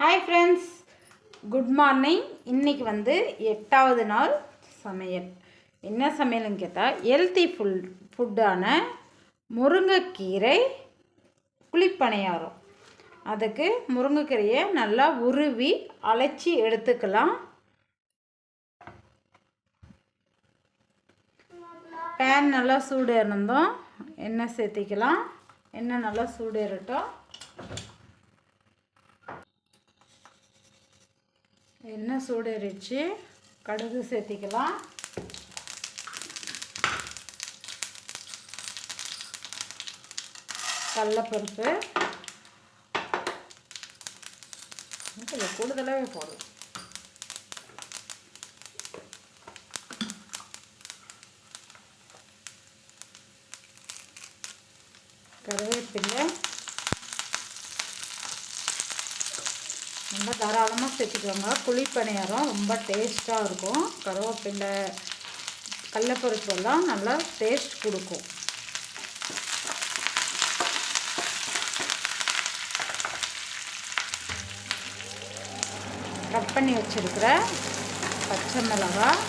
Hi friends good morning இன்றைக்கி வந்து எட்டாவது நாள் சமையல். என்ன சமையல்னு கேட்டால் ஹெல்த்தி ஃபுல் ஃபுட்டான முருங்கைக்கீரை குளிப்பணியாரம் அதுக்கு முருங்கைக்கீரையை நல்லா உருவி அழைச்சி எடுத்துக்கலாம். பேன் நல்லா சூடு இருந்தோம் எண்ணெய் சேர்த்திக்கலாம். எண்ணெய் நல்லா சூடு இருட்டோம் எண்ணெய் சூடேறிச்சு கடுகு சேர்த்திக்கலாம். கடலப்பருப்பு. கொஞ்சம் கூடுதலாகவே போடும் கருவேப்பிலை. ரொம்ப தாராளமாக சேர்த்துக்கோங்க குழிப்பணியாரம் ரொம்ப டேஸ்ட்டாக இருக்கும். கருவேப்பிலை கடலப்பருப்பெல்லாம் நல்லா டேஸ்ட் கொடுக்கும். கட் பண்ணி வச்சுருக்கிற பச்சை மிளகாய்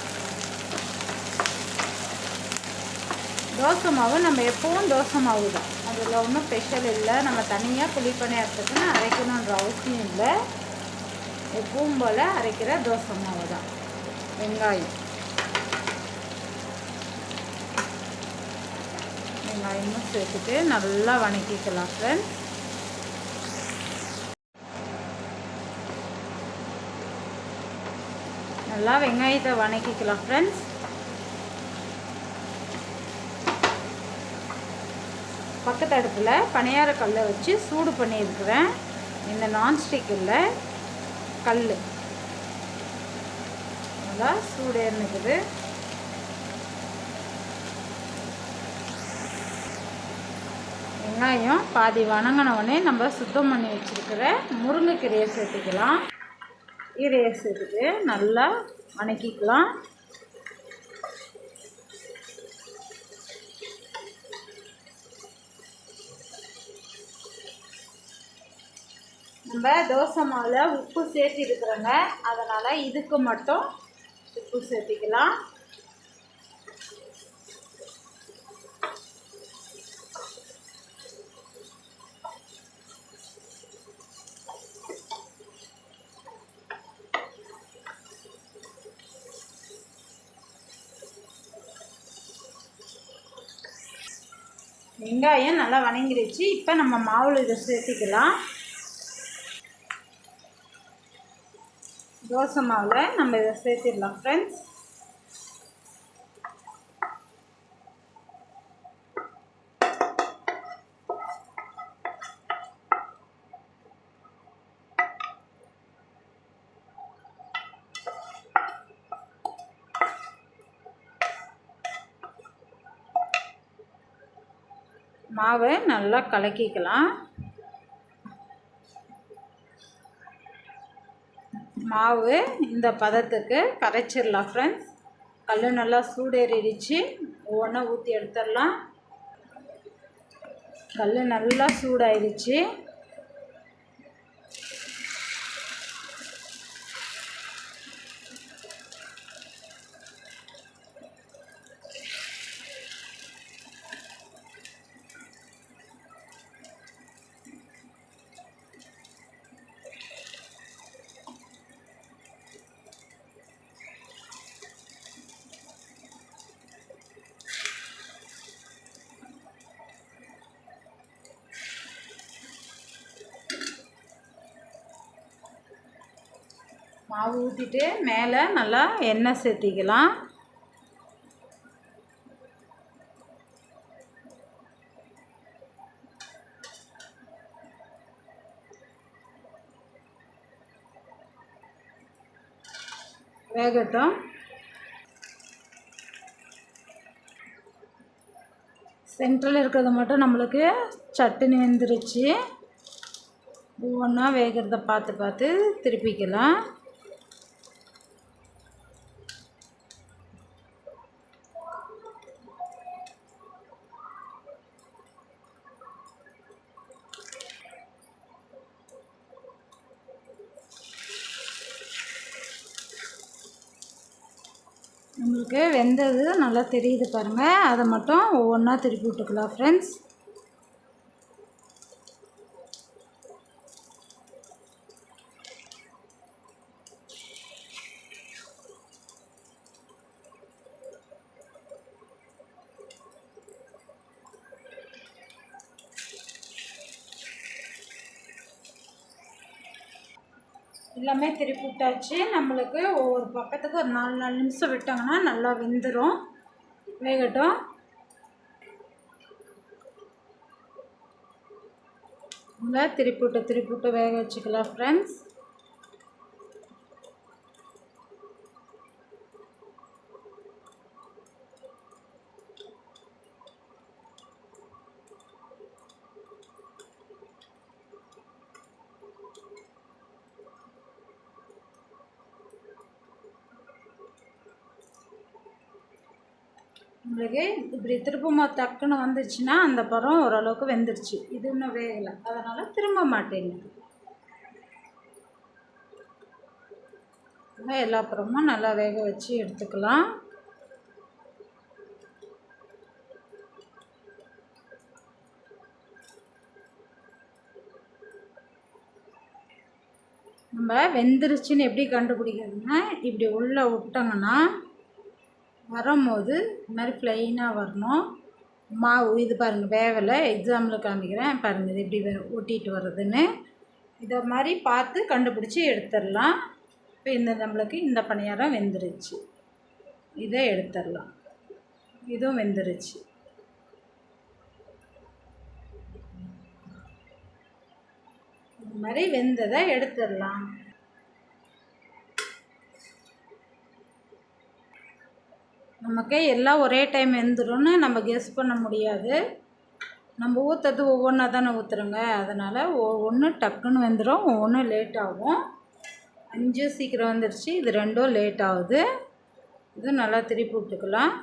தோசை மாவு நம்ம எப்பவும் தோசை மாவு தான். அதில் ஒன்றும் ஸ்பெஷல் இல்லை. நம்ம தனியாக குழிப்பணியாரத்துக்குன்னு அரைக்கணுன்ற அவசியம் இல்லை. எப்பவும் போல் அரைக்கிற தோசை மாவு தான் வெங்காயம். வெங்காயமும் சேர்த்துட்டு நல்லா வணக்கிக்கலாம் ஃப்ரெண்ட்ஸ் நல்லா வெங்காயத்தை வணக்கிக்கலாம் ஃப்ரெண்ட்ஸ் பக்கத்து அடுப்பில் பணியார கல்லை வச்சு சூடு பண்ணியிருக்கிறேன். இந்த நான்ஸ்டிக்கில் கல் நல்லா சூடு வெங்காயம் பாதி வணங்கினவுடனே நம்ம சுத்தம் பண்ணி வச்சுருக்கிற முருங்கைக்கீரையை சேர்த்துக்கலாம். கீரையை சேர்த்துட்டு நல்லா வணக்கிக்கலாம். நம்ம தோசை மாவில் உப்பு சேர்த்திருக்கிறோங்க அதனால் இதுக்கு மட்டும் உப்பு சேர்த்திக்கலாம். வெங்காயம் நல்லா வணங்கிடுச்சு இப்போ நம்ம மாவில் இதை சேர்த்திக்கலாம். தோசை மாவில் நம்ம இதை சேர்த்திடலாம் ஃப்ரெண்ட்ஸ் மாவை நல்லா கலக்கிக்கலாம். மாவு இந்த பதத்துக்கு கரைச்சிடலாம் ஃப்ரெண்ட்ஸ் கல் நல்லா சூடேறிடுச்சு. ஒவ்வொன்றா ஊற்றி எடுத்துடலாம். கல் நல்லா சூடாயிடுச்சு. மாவு ஊற்றிட்டு மேலே நல்லா எண்ணெய் சேர்த்திக்கலாம். வேகட்டும். சென்ட்ரல் இருக்கிறது மட்டும் நம்மளுக்கு சட்டுன்னு வெந்துருச்சு. ஒவ்வொன்றா வேகிறத பார்த்து பார்த்து திருப்பிக்கலாம். உங்களுக்கு வெந்தது நல்லா தெரியுது பாருங்கள் அதை மட்டும் ஒவ்வொன்றா திருப்பி விட்டுக்கலாம் ஃப்ரெண்ட்ஸ் எல்லாமே திருப்பி விட்டாச்சு நம்மளுக்கு ஒவ்வொரு பக்கத்துக்கு ஒரு நாலு நாலு நிமிஷம் விட்டாங்கன்னா நல்லா வெந்துடும் வேகட்டும். நல்லா திருப்பி விட்டு திருப்பி விட்டு வேக வச்சுக்கலாம் ஃப்ரெண்ட்ஸ் உங்களுக்கு இப்படி திருப்பமா டக்குன்னு வந்துச்சுன்னா அந்த பழம் ஓரளவுக்கு வெந்துருச்சு. இது இன்னும் வேகலை. அதனால் திரும்ப மாட்டேங்குது எல்லா பழமும் நல்லா வேக வச்சு எடுத்துக்கலாம். நம்ம வெந்துருச்சுன்னு எப்படி கண்டுபிடிக்கிறதுன்னா இப்படி உள்ளே விட்டோங்கன்னா வரும்போது இது மாதிரி ப்ளைனாக வரணும். மாவு இது பாருங்கள் வேவலை எக்ஸாம்பிள் காமிக்கிறேன். பாருங்கள் இது எப்படி ஒட்டிட்டு வர்றதுன்னு. இதை மாதிரி பார்த்து கண்டுபிடிச்சி எடுத்துடலாம். இப்போ இந்த நம்மளுக்கு இந்த பணியாரம் வெந்துருச்சு. இதை எடுத்துடலாம். இதுவும் வெந்துருச்சு. இந்த மாதிரி வெந்ததை எடுத்துடலாம். நமக்கு எல்லாம் ஒரே டைம் வெந்துடும்னு நம்ம கெஸ் பண்ண முடியாது. நம்ம ஊற்றுறது ஒவ்வொன்றா தானே ஊற்றுறோங்க அதனால் ஒவ்வொன்று டக்குன்னு வந்துடும் ஒவ்வொன்று லேட் ஆகும். அஞ்சு சீக்கிரம் வந்துடுச்சு இது ரெண்டும் லேட் ஆகுது. இது நல்லா திருப்பி விட்டுக்கலாம்.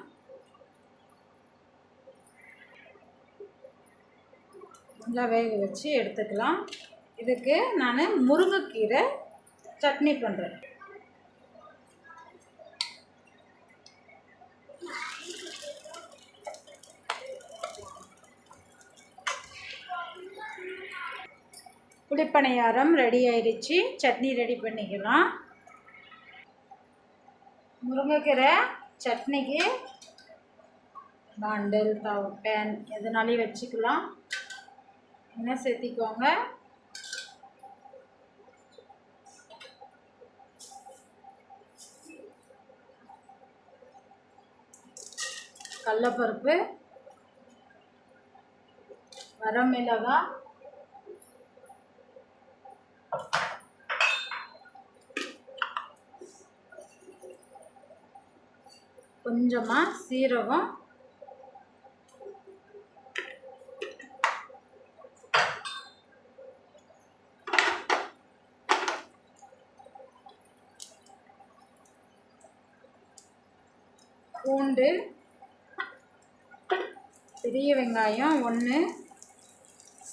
நல்லா வேக வச்சு எடுத்துக்கலாம். இதுக்கு நான் முருங்கைக்கீரை சட்னி பண்ணுறேன் புளிப்பணியாரம் ரெடி ஆயிடுச்சு சட்னி ரெடி பண்ணிக்கலாம். முருங்கைக்கீரை சட்னிக்கு பாண்டல் தவ பேன் எதுனாலையும் வச்சுக்கலாம். என்ன சேர்த்திக்கோங்க. கடலப்பருப்பு வரமிளகாய் கொஞ்சமாக சீரகம். பூண்டு. பெரிய வெங்காயம் ஒன்று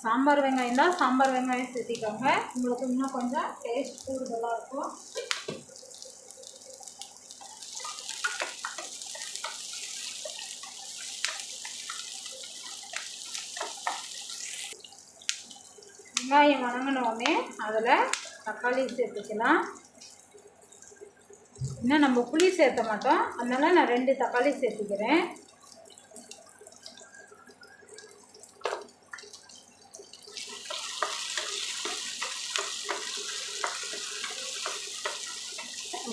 சாம்பார் வெங்காயம் தான் சாம்பார் வெங்காயம் சேர்த்திக்கோங்க. உங்களுக்கு இன்னும் கொஞ்சம் டேஸ்ட் கூடுதலாக இருக்கும். வெங்காயம் வணங்கினோடனே அதில் தக்காளி சேர்த்துக்கலாம். இன்னும் நம்ம புளி சேர்த்த மாட்டோம். அதனால் நான் ரெண்டு தக்காளி சேர்த்துக்கிறேன்.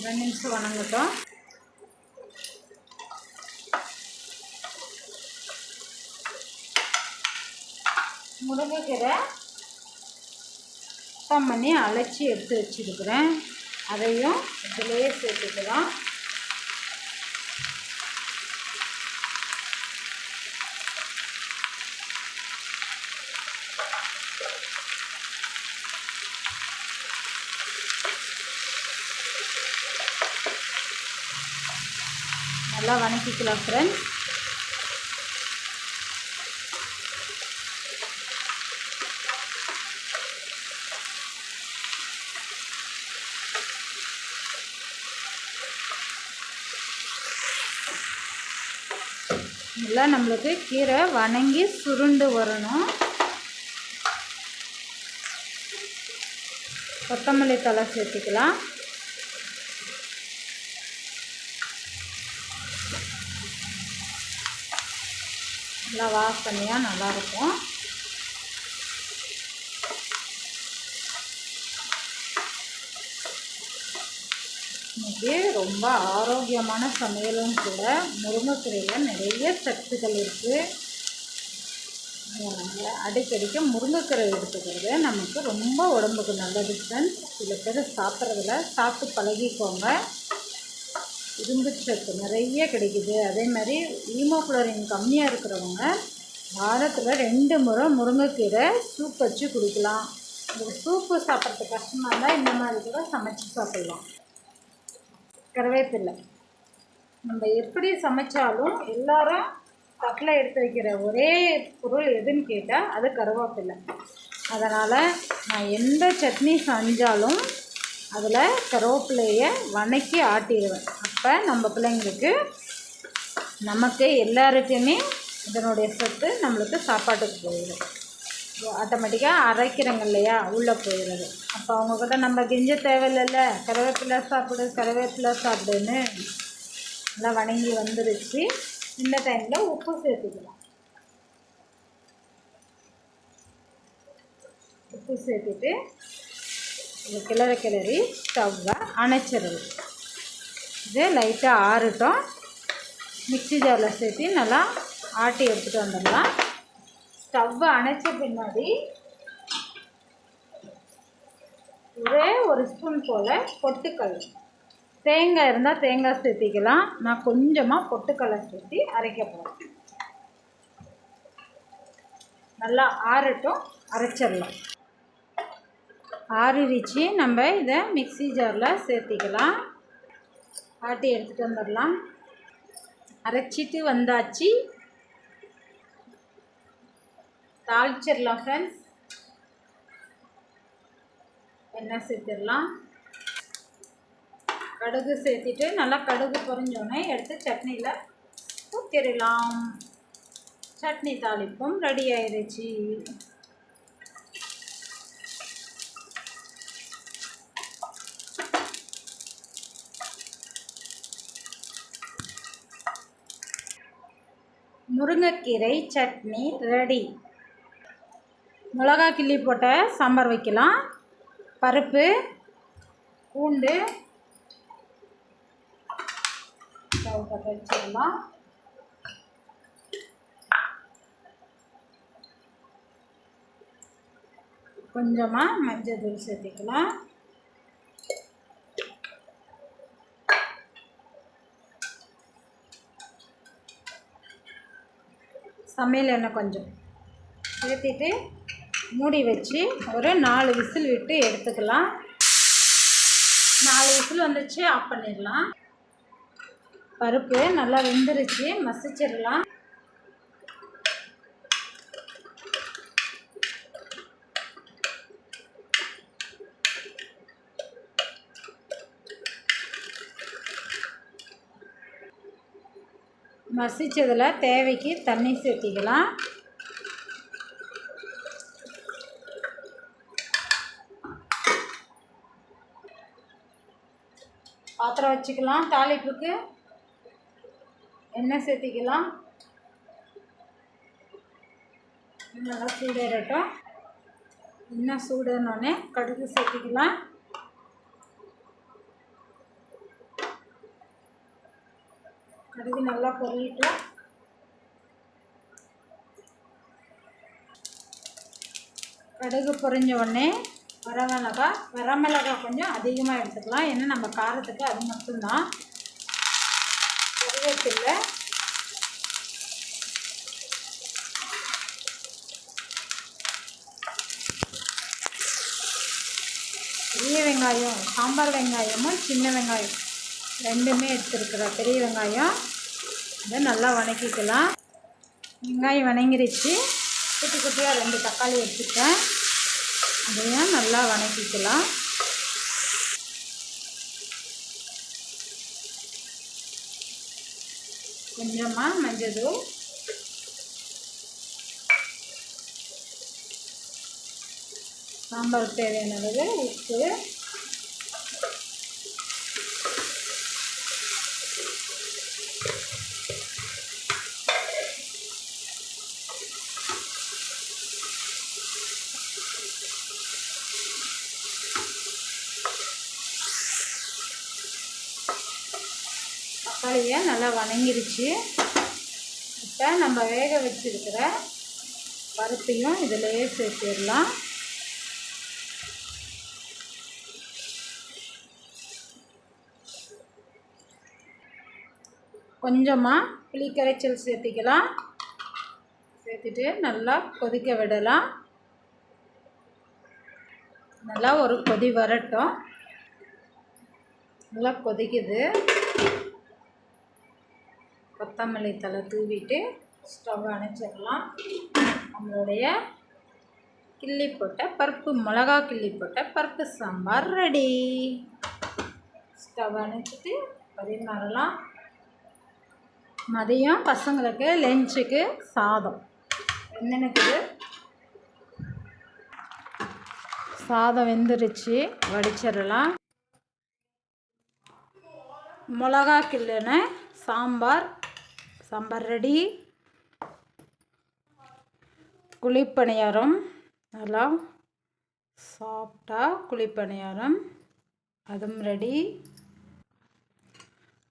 ரெண்டு நிமிஷம் வணங்கட்டும். முருங்கைக்கீரை சுத்தம் பண்ணி அழைச்சி எடுத்து வச்சுருக்குறேன். அதையும் இதிலேயே சேர்த்துக்கலாம். நல்லா வணக்கிக்கலாம் ஃப்ரெண்ட்ஸ் நல்லா நம்மளுக்கு கீரை வணங்கி சுருண்டு வரணும். கொத்தமல்லி தலை சேர்த்துக்கலாம். நல்லா வாசனையாக நல்லாயிருக்கும். இது ரொம்ப ஆரோக்கியமான சமையலும் கூட. முருங்கைக்கீரையில் நிறைய சத்துக்கள் இருக்குது அடிக்கடிக்க அடிக்கடிக்கு முருங்கைக்கீரை எடுத்துக்கிறது. நமக்கு ரொம்ப உடம்புக்கு நல்லது ஃப்ரெண்ட்ஸ் சில பேர் சாப்பிட்றதில்ல சாப்பிட்டு பழகிக்கோங்க. இரும்பு சத்து நிறைய கிடைக்குது. அதே மாதிரி ஈமோகுளோரின் கம்மியாக இருக்கிறவங்க வாரத்தில் ரெண்டு முறை முருங்கைக்கீரை சூப் வச்சு குடிக்கலாம். இந்த சூப்பு சாப்பிட்றது கஷ்டமாக இருந்தால் இந்த மாதிரி கூட சமைச்சு சாப்பிட்லாம். கருவேப்பில்லை. நம்ம எப்படி சமைச்சாலும் எல்லாரும் தட்டில் எடுத்து வைக்கிற ஒரே பொருள் எதுன்னு கேட்டால் அது கருவேப்பில்லை. அதனால் நான் எந்த சட்னி செஞ்சாலும் அதில் கருவேப்பிலையை வணக்கி ஆட்டிடுவேன். அப்போ நம்ம பிள்ளைங்களுக்கு நமக்கு எல்லாருக்குமே இதனுடைய சத்து நம்மளுக்கு சாப்பாட்டுக்கு போயிடும். ஆட்டோமேட்டிக்காக அரைக்கிறோங்க இல்லையா? உள்ளே போயிடுறது. அப்போ அவங்கக்கிட்ட நம்ம கெஞ்ச தேவையில்லைல்ல கருவேப்பிலை சாப்பிடு கருவேப்பிலை சாப்பிடுன்னு நல்லா வணங்கி வந்துருச்சு. இந்த டைமில் உப்பு சேர்த்துக்கலாம். உப்பு சேர்த்துட்டு இது கிளற கிளறி ஸ்டவ்வை அணைச்சிடுது இது லைட்டாக ஆறட்டும். மிக்ஸி ஜாரில் சேர்த்து நல்லா ஆட்டி எடுத்துகிட்டு வந்துடலாம். ஸ்டவ்வை அணைச்ச பின்னாடி ஒரே ஒரு ஸ்பூன் போல் பொட்டுக்கல். தேங்காய் இருந்தால் தேங்காய் சேர்த்திக்கலாம். நான் கொஞ்சமாக பொட்டுக்கல்லை சேர்த்தி அரைக்க போகிறேன் நல்லா ஆறட்டும் அரைச்சிடலாம். ஆறிடுச்சு நம்ம இதை மிக்ஸி ஜாரில் சேர்த்திக்கலாம். ஆட்டி எடுத்துகிட்டு வந்துடலாம். அரைச்சிட்டு வந்தாச்சு. தாளிச்சிடலாம் ஃப்ரெண்ட்ஸ் எண்ணெய் சேர்த்துடலாம்? கடுகு சேர்த்திட்டு நல்லா கடுகு பொறிஞ்சோடனே எடுத்து சட்னியில் ஊற்றிடலாம் சட்னி தாளிப்பும் ரெடி ஆயிடுச்சு முருங்கைக்கீரை சட்னி ரெடி மிளகா கிள்ளி போட்ட சாம்பார் வைக்கலாம். பருப்பு பூண்டு ஸ்டவ் வச்சிடலாம் கொஞ்சமாக மஞ்சள் தூள் சேர்த்துக்கலாம். சமையல் எண்ணெய் கொஞ்சம். சேர்த்திட்டு மூடி வச்சு ஒரு நாலு விசில் விட்டு எடுத்துக்கலாம். நாலு விசில் வந்துச்சு ஆஃப் பண்ணிடலாம். பருப்பு நல்லா வெந்துருச்சு மசிச்சிடலாம். மசித்ததில் தேவைக்கு தண்ணி சேர்த்திக்கலாம். பாத்திரம் வச்சுக்கலாம் தாளிப்புக்கு. எண்ணெய் சேர்த்திக்கலாம். நல்லா சூடேறட்டும். எண்ணெய் சூடேறினோடனே கடுகு சேர்த்திக்கலாம். கடுகு நல்லா பொரியட்டும் கடுகு பொரிஞ்ச உடனே வரமிளகா வரமிளகா கொஞ்சம் அதிகமாக எடுத்துக்கலாம். ஏன்னா நம்ம காரத்துக்கு அது மட்டும்தான். கருவேப்பில்லை பெரிய வெங்காயம் சாம்பார் வெங்காயமும் சின்ன வெங்காயம் ரெண்டுமே எடுத்துருக்குறேன் பெரிய வெங்காயம். இதை நல்லா வணக்கிக்கலாம். வெங்காயம் வணங்கிருச்சு. குட்டி குட்டியாக ரெண்டு தக்காளி எடுத்துட்டேன் இதையும் நல்லா வணக்கிக்கலாம். கொஞ்சமாக மஞ்சள் சாம்பார் தேவையானது உப்பு. தக்காளியை நல்லா வணங்கிருச்சு. இப்போ நம்ம வேக வச்சுருக்கிற பருப்பையும் இதிலையே சேர்த்திடலாம். கொஞ்சமாக புளிக்கரைச்சல் சேர்த்திக்கலாம். சேர்த்துட்டு நல்லா கொதிக்க விடலாம். நல்லா ஒரு கொதி வரட்டும். நல்லா கொதிக்குது. கொத்தமல்லி தலை தூவிட்டு ஸ்டவ் அணைச்சிடலாம். நம்மளுடைய கிள்ளி போட்ட பருப்பு மிளகா கிள்ளி போட்ட பருப்பு சாம்பார் ரெடி. ஸ்டவ் அணைச்சிட்டு பரிமாறலாம் மதியம் பசங்களுக்கு லஞ்சுக்கு சாதம். என்னென்னக்குது சாதம் வெந்துருச்சு வடிச்சிடலாம். மிளகா கிள்ளுன்னு சாம்பார் சாம்பார் ரெடி. குழிப்பணியாரம் நல்லா சாஃப்டாக குழிப்பணியாரம். அதுவும் ரெடி.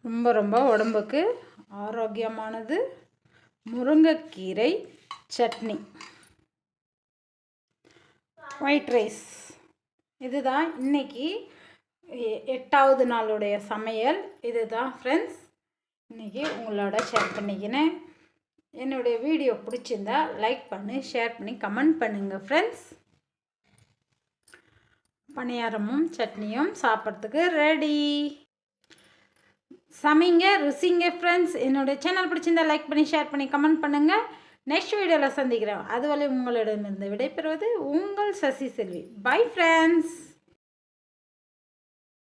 ரொம்ப ரொம்ப உடம்புக்கு ஆரோக்கியமானது. முருங்கைக்கீரை சட்னி. ஒயிட் ரைஸ் இதுதான் இன்னைக்கு எ- எட்டாவது நாளுடைய சமையல். இதுதான் ஃப்ரெண்ட்ஸ் இன்றைக்கி உங்களோட ஷேர் பண்ணிக்கினேன் என்னுடைய வீடியோ பிடிச்சிருந்தா லைக் பண்ணி ஷேர் பண்ணி கமெண்ட் பண்ணுங்கள் ஃப்ரெண்ட்ஸ் பணியாரமும் சட்னியும் சாப்பிட்றதுக்கு ரெடி சமைங்க ருசிங்க ஃப்ரெண்ட்ஸ் என்னுடைய சேனல் பிடிச்சிருந்தா லைக் பண்ணி ஷேர் பண்ணி கமெண்ட் பண்ணுங்கள் நெக்ஸ்ட் வீடியோவில் சந்திக்கிறேன். அதுவரை உங்களிடமிருந்து விடைபெறுவது உங்கள் சசி செல்வி. Bye friends